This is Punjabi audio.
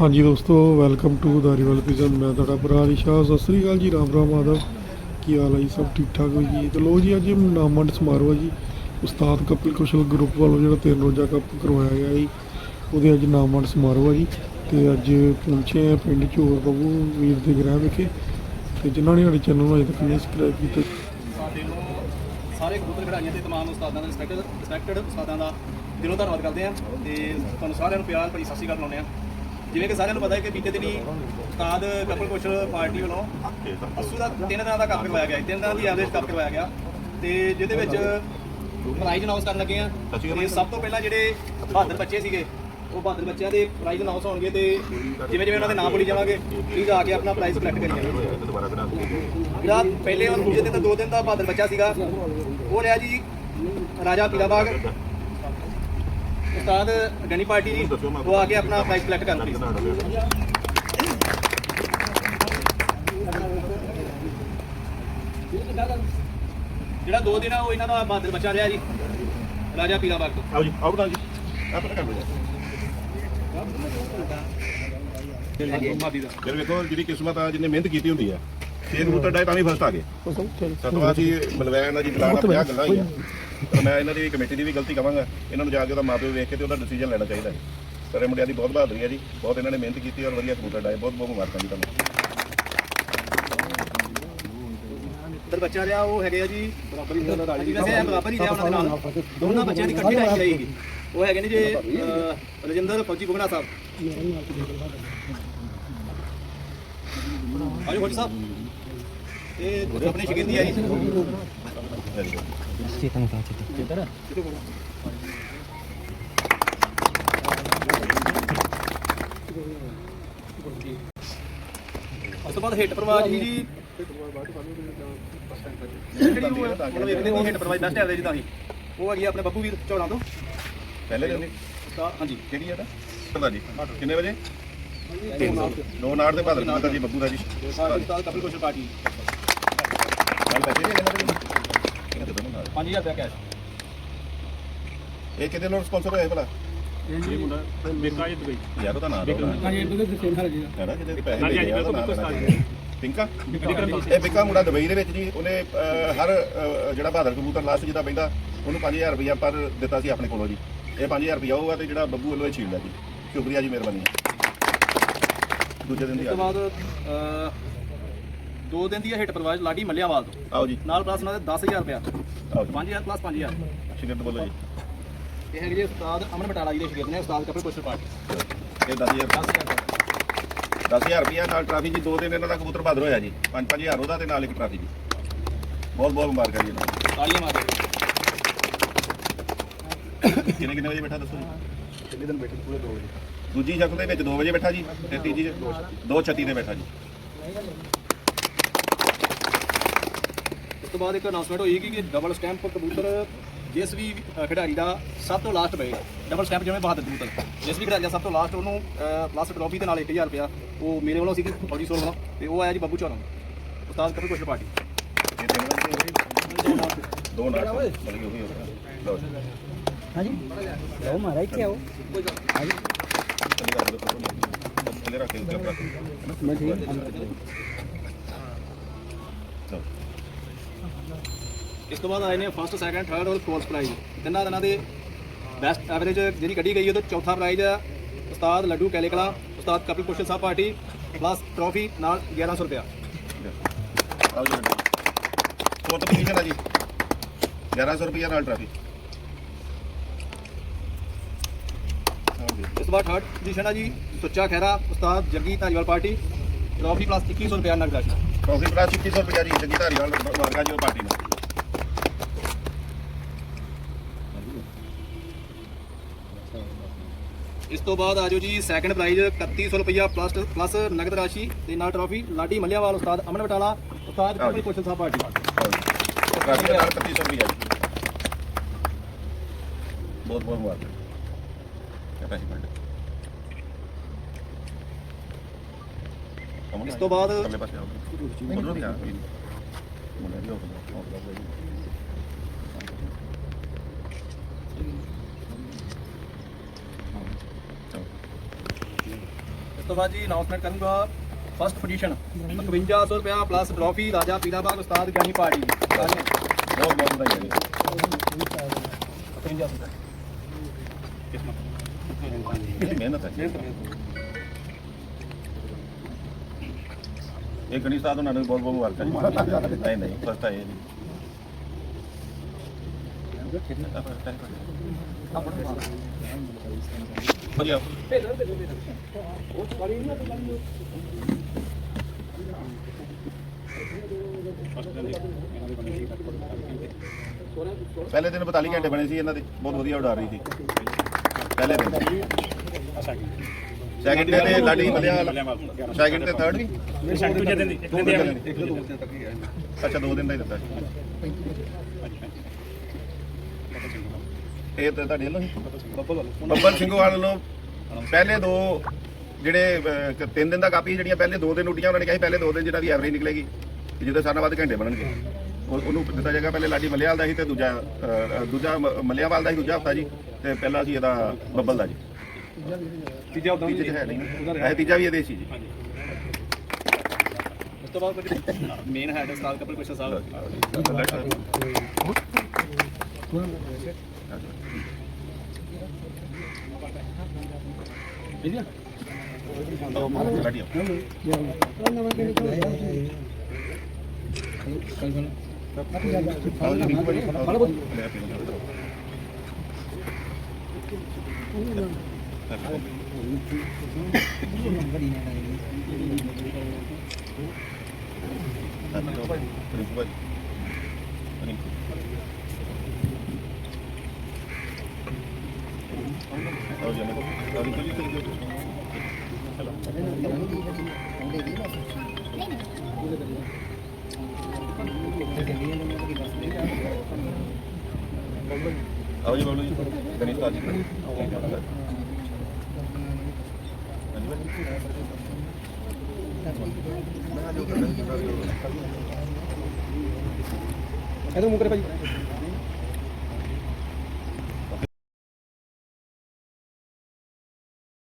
ਹਾਂਜੀ ਦੋਸਤੋ ਵੈਲਕਮ ਟੂ ਦਾਰੀਵਾਲ ਕਿਚਨ ਮੈਂ ਤੁਹਾਡਾ ਭਰਾ ਰਿਸ਼ਾ। ਸਤਿ ਸ੍ਰੀ ਅਕਾਲ ਜੀ, ਰਾਮ ਰਾਮ ਆਦਮ ਕੀ ਹਾਲ ਹੈ ਜੀ? ਸਭ ਠੀਕ ਠਾਕ ਹੋ ਜੀ? ਤੇ ਲੋ ਜੀ, ਅੱਜ ਨਾਮੰਡ ਸਮਾਰੋਹ ਹੈ ਜੀ। ਉਸਤਾਦ ਕਪਿਲ ਕੁਸ਼ਲ ਗਰੁੱਪ ਵੱਲੋਂ ਜਿਹੜਾ ਤਿੰਨ ਰੋਜ਼ਾ ਕੱਪ ਕਰਵਾਇਆ ਗਿਆ ਜੀ, ਉਹਦੇ ਅੱਜ ਨਾਮੰਡ ਸਮਾਰੋਹ ਹੈ ਜੀ। ਤੇ ਅੱਜ ਪਹੁੰਚੇ ਆ ਪਿੰਡ ਝੋਰ ਬੱਬੂ ਵੀਰ ਦੇ ਗ੍ਰਹਿ ਵਿਖੇ। ਤੇ ਜਿਨ੍ਹਾਂ ਨੇ ਸਾਡੇ ਚੈਨਲ ਨੂੰ ਅਜੇ ਤੱਕ ਨਹੀਂ ਸਬਸਕ੍ਰਾਈਬ ਕੀਤਾ। ਸਾਰੇ ਕਬੂਤਰ ਖਿਡਾਰੀਆਂ ਤੇ ਤਮਾਮ ਉਸਤਾਦਾਂ ਦਾ ਰਿਸਪੈਕਟਡ ਰਿਸਪੈਕਟਡ ਉਸਤਾਦਾਂ ਦਾ ਦਿਲੋਂ ਧੰਨਵਾਦ ਕਰਦੇ ਆ। ਤੇ ਤੁਹਾਨੂੰ ਸਾਰਿਆਂ ਨੂੰ ਪਿਆਰ ਭਰੀ ਸਤਿ ਸ਼੍ਰੀ ਅਕਾਲ ਬੁਲਾਉਂਦੇ ਆ। ਜਿਵੇਂ ਕਿ ਸਾਰਿਆਂ ਨੂੰ ਪਤਾ ਹੈ ਕਿ ਬੀਤੇ ਦਿਨੀ ਉਸਤਾਦ ਕਪਲ ਕੁਸ਼ਲ ਪਾਰਟੀ ਵੱਲੋਂ ਅਸੂ ਦਾ ਤਿੰਨ ਦਿਨਾਂ ਦਾ ਕੰਮ ਕਰਵਾਇਆ ਗਿਆ ਸੀ। ਤਿੰਨ ਦਿਨਾਂ ਦੀ ਐਵਰੇਜ ਕੱਪ ਕਰਵਾਇਆ ਗਿਆ ਤੇ ਜਿਹਦੇ ਵਿੱਚ ਪ੍ਰਾਈਜ਼ ਅਨਾਉਂਸ ਕਰਨ ਲੱਗੇ ਆ ਤੇ ਸਭ ਤੋਂ ਪਹਿਲਾਂ ਜਿਹੜੇ ਬਹਾਦਰ ਬੱਚੇ ਸੀਗੇ, ਉਹ ਬਹਾਦਰ ਬੱਚਿਆਂ ਦੇ ਪ੍ਰਾਈਜ਼ ਅਨਾਉਂਸ ਹੋਣਗੇ ਤੇ ਜਿਵੇਂ ਜਿਵੇਂ ਉਹਨਾਂ ਦੇ ਨਾਮ ਬੋਲੀ ਜਾਵਾਂਗੇ ਪਲੀਜ਼ ਆ ਕੇ ਆਪਣਾ ਪ੍ਰਾਈਜ਼ ਕਲੈਕਟ ਕਰੀਏ ਜਿਹੜਾ ਪਹਿਲੇ ਉਹ ਦੂਜੇ ਦਿਨ ਦਾ ਦੋ ਦਿਨ ਦਾ ਬਹਾਦਰ ਬੱਚਾ ਸੀਗਾ, ਉਹ ਰਿਹਾ ਜੀ ਰਾਜਾ ਪੀਰਾਬਾਗ ਉਸਤਾਦ ਗਨੀ ਪਾਰਟੀ ਜੀ ਉਹ ਆ ਕੇ ਆਪਣਾ ਪ੍ਰਾਈਜ਼ ਕਲੈਕਟ ਕਰਨ ਪਲੀਜ਼ ਜਿਹੜਾ ਦੋ ਦਿਨ ਆ ਉਹ ਇਹਨਾਂ ਦਾ ਬਹਾਦਰ ਬੱਚਾ ਰਿਹਾ ਜੀ। ਰਾਜਾ ਪੀਰਾਬਾਗ ਤੋਂ। ਆਓ ਜੀ ਆਓ ਬਤਾ ਜੀ। ਆ ਪਤਾ ਕਰ ਲਓ ਮਾਦੀ ਦਾ ਫਿਰ ਵੇਖੋ ਜਿਹੜੀ ਕਿਸਮਤ ਆ ਜਿਹਨੇ ਮਿਹਨਤ ਕੀਤੀ ਹੁੰਦੀ ਆ ਕਬੂਤਰ ਡਾਇ ਤਾਂ ਵੀ ਫਸਟ ਆ ਗਏ। ਸਤਵਾ ਜੀ ਮਲਵੈਨ ਦਾ ਜੀ ਜਲਾਣਾ 50 ਗੱਲਾਂ ਹੀ ਆ ਪਰ ਮੈਂ ਇਹਨਾਂ ਦੀ ਕਮੇਟੀ ਦੀ ਵੀ ਗਲਤੀ ਕਵਾਂਗਾ। ਇਹਨਾਂ ਨੂੰ ਜਾ ਕੇ ਉਹਦਾ ਮਾਪਿਓ ਵੇਖ ਕੇ ਤੇ ਉਹਦਾ ਡਿਸੀਜਨ ਲੈਣਾ ਚਾਹੀਦਾ ਹੈ। ਸਾਰੇ ਮੁੰਡਿਆਂ ਦੀ ਬਹੁਤ ਬਹਾਦਰੀ ਹੈ ਜੀ। ਬਹੁਤ ਇਹਨਾਂ ਨੇ ਮਿਹਨਤ ਕੀਤੀ ਔਰ ਵਧੀਆ ਕਬੂਤਰ ਡਾਏ ਬਹੁਤ ਬਹੁਤ ਮੁਬਾਰਕਾਂ ਜੀ ਤੁਹਾਨੂੰ। ਉਧਰ ਬੱਚਾ ਰਿਹਾ ਉਹ ਹੈਗੇ ਆ ਜੀ। ਬਰਾਬਰ ਹੀ ਰਾਜੀ। ਵੈਸੇ ਇਹ ਬਰਾਬਰ ਹੀ ਰਿਹਾ ਉਹਨਾਂ ਦੇ ਨਾਲ ਦੋਨਾਂ ਬੱਚਿਆਂ ਦੀ ਇਕੱਠੀ ਰਾਜੀ ਰਹੇਗੀ। ਉਹ ਹੈਗੇ ਨੇ ਜੀ ਅਹ, ਰਜਿੰਦਰ ਫੌਜੀ ਬੁਗਣਾ ਸਾਹਿਬ। ਆਜੋ ਫੌਜੀ ਸਾਹਿਬ। ਇਹ ਆਪਣੇ ਸ਼ਗਿਰਦੀ ਆਈ। ਵੈਰੀ ਗੁੱਡ ਉਸ ਤੋਂ ਬਾਅਦ ਹਿੱਟ ਪ੍ਰਵਾਜ ਜੀ ਜੀ ਜਿਹੜੀ ਉਹ ਹੈ, ਮਤਲਬ ਇੱਕ ਦਿਨ ਦੀ ਹਿੱਟ ਪ੍ਰਵਾਜ ਬੈਸਟ ਐਵਰੇਜ ਦਾ ਸੀ। ਉਹ ਹੈਗੀ ਆ ਆਪਣੇ ਬੱਬੂ ਵੀਰ ਝੋਲਾਂ ਤੋਂ ਪਹਿਲੇ ਦਿਨ ਤਾਂ ਹਾਂਜੀ ਕਿਹੜੀ ਆ ਦਾ ਪਤਾ ਜੀ ਕਿੰਨੇ ਵਜੇ 300 ਦੋ ਨਾੜ ਦੇ ਬਹਾਦਰ ਜੀ ਬੱਬੂ ਦਾ ਜੀ। ਉਸਤਾਦ ਕਪਿਲ ਕੋਸ਼ਲ ਪਾਰਟੀ ਕੱਲ ਪੈਸੇ ਵੀ ਇਹਨਾਂ ਦੇ ਇਹਨਾਂ ਦੇ ਦੋਨੋਂ ਨਾਲ 5000 ਰੁਪਏ ਕੈਸ਼ ਇਹ ਕਿਹਦੇ ਨਾਲ ਸਪਾਂਸਰ ਹੋਇਆ ਇਹ ਭਲਾ? ਇਹ ਮੁੰਡਾ ਮੇਕਾ ਜਿੱਤ ਗਈ। ਯਾਰ ਉਹਦਾ ਨਾਮ ਦੋ ਹਾਂਜੀ ਇਹ ਬਿਲਕੁਲ ਸੇਮ ਹੈ ਜੀ ਹੈ ਨਾ ਜਿਹਦੇ ਤੇ ਪੈਸੇ ਹਾਂਜੀ, ਭੇਜੇ ਆ, ਬਿਲਕੁਲ, ਉਹਦਾ ਬਿਲਕੁਲ ਨਾਮ ਸਟਾਰ ਲੈਣਾ ਪਿੰਕਾ? ਇਹ ਪਿੰਕਾ ਮੁੰਡਾ ਦੁਬਈ ਦੇ ਵਿੱਚ ਜੀ ਉਹਨੇ ਅਹ, ਹਰ ਅਹ, ਜਿਹੜਾ ਬਹਾਦਰ ਕਬੂਤਰ ਲਾਸਟ ਜਿਹਦਾ ਪੈਂਦਾ ਉਹਨੂੰ 5000 ਰੁਪਇਆ ਪਰ ਦਿੱਤਾ ਸੀ ਆਪਣੇ ਕੋਲੋਂ ਜੀ। ਇਹ 5000 ਰੁਪਇਆ ਹੋਊਗਾ ਤੇ ਜਿਹੜਾ ਬੱਬੂ ਵੱਲੋਂ ਇਹ ਛੀਲਦਾ ਜੀ। ਸ਼ੁਕਰੀਆ ਜੀ ਮਿਹਰਬਾਨੀ। ਦੂਜੇ ਦਿਨ ਦੀ ਉਸ ਤੋਂ ਆ ਬਾਅਦ ਅਹ, ਦੋ ਦਿਨ ਦੀ ਹਿੱਟ ਪ੍ਰਵਾਜ ਲਾਡੀ ਮੱਲਿਆਵਾਲ ਤੋਂ। ਆਓ ਜੀ। ਨਾਲ ਪਲੱਸ ਉਹਨਾਂ ਦੇ 10000 ਰੁਪਏ ਆਓ ਜੀ 5000 ਪਲੱਸ 5000 ਸ਼ਿਕਰ ਬੋਲੋ ਜੀ। ਇਹ ਹੈਗੇ ਜੀ ਉਸਤਾਦ ਅਮਨ ਬਟਾਲਾ ਜੀ ਦੇ ਸ਼ਗਿਰਦ ਨੇ ਉਸਤਾਦ ਕਪਿਲ ਕੋਸ਼ਲ ਪਾਰਟੀ ਇਹ 10000 10000 10000 ਰੁਪਇਆ ਨਾਲ ਟਰਾਫੀ ਜੀ ਦੋ ਦਿਨ ਇਹਨਾਂ ਦਾ ਕਬੂਤਰ ਬਹਾਦਰ ਹੋਇਆ ਜੀ। 5-5000 ਉਹਦਾ ਤੇ ਨਾਲ ਇੱਕ ਟਰਾਫੀ ਜੀ। ਬਹੁਤ ਬਹੁਤ ਮੁਬਾਰਕਾਂ ਜੀ ਇਹਨਾਂ ਨੂੰ। ਤਾਲੀਆਂ ਮਾਰਦੇ ਕਿੰਨੇ ਕਿੰਨੇ ਵਜੇ ਬੈਠਾ ਦੱਸੋ ਜੀ? ਕਿੰਨੇ ਦਿਨ ਬੈਠੇ? ਪੂਰੇ 2 ਵਜੇ। ਦੂਜੀ ਸ਼ਕਲ ਦੇ ਵਿੱਚ 2 ਵਜੇ ਬੈਠਾ ਜੀ ਤੇ ਤੀਜੀ 2:36 ਤੇ ਬੈਠਾ ਜੀ। ਉਸ ਤੋਂ ਬਾਅਦ ਇੱਕ ਅਨਾਉਂਸਮੈਂਟ ਹੋਈ ਕਿ ਡਬਲ ਸਟੈਂਪ ਕਬੂਤਰ ਜਿਸ ਵੀ ਖਿਡਾਰੀ ਦਾ ਸਭ ਤੋਂ ਲਾਸਟ ਪਏਗਾ ਡਬਲ ਸਟੈਂਪ ਜਿਵੇਂ ਬਹਾਦਰ ਕਬੂਤਰ ਜਿਸ ਵੀ ਖਿਡਾਰੀ ਦਾ ਸਭ ਤੋਂ ਲਾਸਟ ਉਹਨੂੰ ਪਲੱਸ ਟਰੋਫੀ ਦੇ ਨਾਲ 1000 ਰੁਪਇਆ ਉਹ ਮੇਰੇ ਵੱਲੋਂ ਸੀਗੀ ਫੌਜੀ ਸੋਲ ਵੱਲੋਂ ਤੇ ਉਹ ਆਇਆ ਜੀ ਬੱਬੂ ਚੌਰਾਂ ਉਸਤਾਦ ਕਪਿਲ ਕੋਸ਼ਲ ਪਾਰਟੀ? ਦੋ ਨਾਲ ਮਤਲਬ ਕਿ ਉਹੀ ਹੋ ਗਿਆ ਲਓ ਮਹਾਰਾਜ ਕੀ ਆਓ। ਥੱਲੇ ਰੱਖ ਕੇ ਰੱਖ। ਮੈਂ ਠੀਕ ਚਲੋ। ਇਸ ਤੋਂ ਬਾਅਦ ਆਏ ਨੇ ਫਸਟ ਸੈਕੰਡ ਥਰਡ ਔਰ ਫੋਰਥ ਪ੍ਰਾਈਜ਼ ਤਿੰਨਾਂ ਦਿਨਾਂ ਦੇ ਬੈਸਟ ਐਵਰੇਜ ਜਿਹੜੀ ਕੱਢੀ ਗਈ ਉਹਦੇ ਚੌਥਾ ਪ੍ਰਾਈਜ਼ ਹੈ ਉਸਤਾਦ ਲੱਡੂ ਕੈਲੇਕਲਾ ਉਸਤਾਦ ਕਪਿਲ ਕੋਸ਼ਲ ਸਾਹਿਬ ਪਾਰਟੀ ਪਲੱਸ ਟਰੋਫੀ ਨਾਲ 1100 ਰੁਪਇਆ। ਆਓ ਜੀ ਫੋਰਥ ਪੋਜੀਸ਼ਨ ਆ ਜੀ 1100 ਰੁਪਇਆ ਨਾਲ ਟਰਾਫੀ ਇਸ ਤੋਂ ਬਾਅਦ ਥਰਡ ਪੋਜੀਸ਼ਨ ਹੈ ਜੀ ਸੁੱਚਾ ਖਹਿਰਾ ਉਸਤਾਦ Jaggi Dhariwal party trophy plus 2100 ਰੁਪਇਆ ਨਗਦ ਰਾਸ਼ੀ। ਟਰਾਫੀ ਪ੍ਰਾਈਸ 2100 ਰੁਪਇਆ ਜੀ ਜੱਗੀ ਧਾਰੀਵਾਲ ਮਾਰਗਾ ਜੀ ਪਾਰਟੀ ਨੂੰ ਇਸ ਤੋਂ ਬਾਅਦ ਆਜੋ ਜੀ ਸੈਕੰਡ ਪ੍ਰਾਈਜ਼ 3100 ਰੁਪਇਆ ਪਲੱਸ ਪਲੱਸ ਨਗਦ ਰਾਸ਼ੀ ਤੇ ਨਾਲ ਟਰੋਫੀ ਲਾਡੀ ਮੱਲਿਆਵਾਲ ਉਸਤਾਦ ਅਮਨ ਬਟਾਲਾ ਉਸਤਾਦ। ਕਪਿਲ ਕੋਸ਼ਲ ਸਾਹਿਬ ਪਾਰਟੀ ਟਰਾਫੀ ਨਾਲ 3100 ਰੁਪਇਆ ਬਹੁਤ ਬਹੁਤ ਮੁਬਾਰਕ। ਇਸ ਤੋਂ ਬਾਅਦ ਅਗਲੇ ਪਾਸੇ ਆਓ ਮੁੰਡਾ ਦੀ ਆ ਮੁੰਡਾ ਦੀ ਹੋ ਤੋਂ ਬਾਅਦ ਜੀ ਅਨਾਉਂਸਮੈਂਟ ਕਰੂੰਗਾ ਫਸਟ ਪੋਜੀਸ਼ਨ 5100 ਰੁਪਇਆ ਪਲੱਸ ਟਰੋਫੀ ਰਾਜਾ ਪੀਲਾ ਬਾਗ ਉਸਤਾਦ ਗਿਆਨੀ ਪਾਰਟੀ। ਜੀ ਬਹੁਤ ਬਹੁਤ ਵਧਾਈਆਂ ਜੀ। 5100 ਇਹ ਮਿਹਨਤ ਹੈ। ਇਹ ਗਣੀ ਸਾਹਿਬ ਉਹਨਾਂ ਨੂੰ ਬਹੁਤ ਬਹੁਤ ਮੁਬਾਰਕਾਂ ਜੀ ਨਹੀਂ ਨਹੀਂ ਫਸਟ ਆਏ ਜੀ। ਵਧੀਆ ਪਹਿਲੇ ਦਿਨ 42 ਘੰਟੇ ਬਣੇ ਸੀ ਇਹਨਾਂ ਦੇ ਬਹੁਤ ਵਧੀਆ ਉਡਾ ਰਹੀ ਸੀ। ਪਹਿਲੇ ਦਿਨ। ਸੈਕਿੰਡ ਤੇ ਲਾਡੀ ਮਲਿਆ ਸੈਕਿੰਡ ਤੇ ਥਰਡ ਵੀ? ਦੂਜੇ ਦਿਨ ਇੱਕ ਦਿਨ ਅੱਛਾ ਦੋ ਦਿਨ ਦਾ ਹੀ ਦਿੱਤਾ ਸੀ। ਇਹ ਤਾਂ ਤੁਹਾਡੇ ਵੱਲੋਂ ਹੀ ਬੱਬਲ ਸਿੰਘਵਾਲ ਵੱਲੋਂ ਪਹਿਲੇ ਦੋ ਜਿਹੜੇ ਅਹ, ਕ- ਤਿੰਨ ਦਿਨ ਦਾ ਕਾਪੀ ਜਿਹੜੀਆਂ ਪਹਿਲੇ ਦੋ ਦਿਨ ਉੱਡੀਆਂ ਉਹਨਾਂ ਨੇ ਕਿਹਾ ਸੀ ਪਹਿਲੇ ਦੋ ਦਿਨ ਜਿਹੜਾ ਦੀ ਐਵਰੇਜ ਨਿਕਲੇਗੀ ਤੇ ਜਿਹਦੇ ਸਾਰਾ ਵੱਧ ਘੰਟੇ ਬਣਨਗੇ ਉਹ- ਉਹਨੂੰ ਦਿੱਤਾ ਜਾਏਗਾ ਪਹਿਲੇ ਲਾਡੀ ਮਲਿਆਲ ਦਾ ਸੀ ਤੇ ਦੂਜਾ ਅਹ, ਦੂਜਾ ਮ- ਮਲਿਆਵਾਲ ਦਾ ਸੀ ਦੂਜਾ ਹਫਤਾ ਜੀ ਤੇ ਪਹਿਲਾ ਸੀ ਇਹਦਾ ਬੱਬਲ ਦਾ ਜੀ ਤੀਜਾ ਉਦਾਂ ਤੀਜੇ 'ਚ ਹੈ ਨਹੀਂ ਹੈ ਤੀਜਾ ਵੀ ਇਹਦੇ ਸੀ ਜੀ ਉਸ ਤੋਂ ਬਾਅਦ ਮੇਨ ਹੈਡ ਉਸਤਾਦ ਕਪਿਲ ਕੁਸ਼ਲ ਸਾਹਿਬ ਲਾਡੀ ਆਓ ਜੀ ਬੋਲੋ ਜੀ। ਗਣੇਸ਼ ਜੀ ਇਹਦੋਂ ਮੁਕਰੇ ਭਾਈ।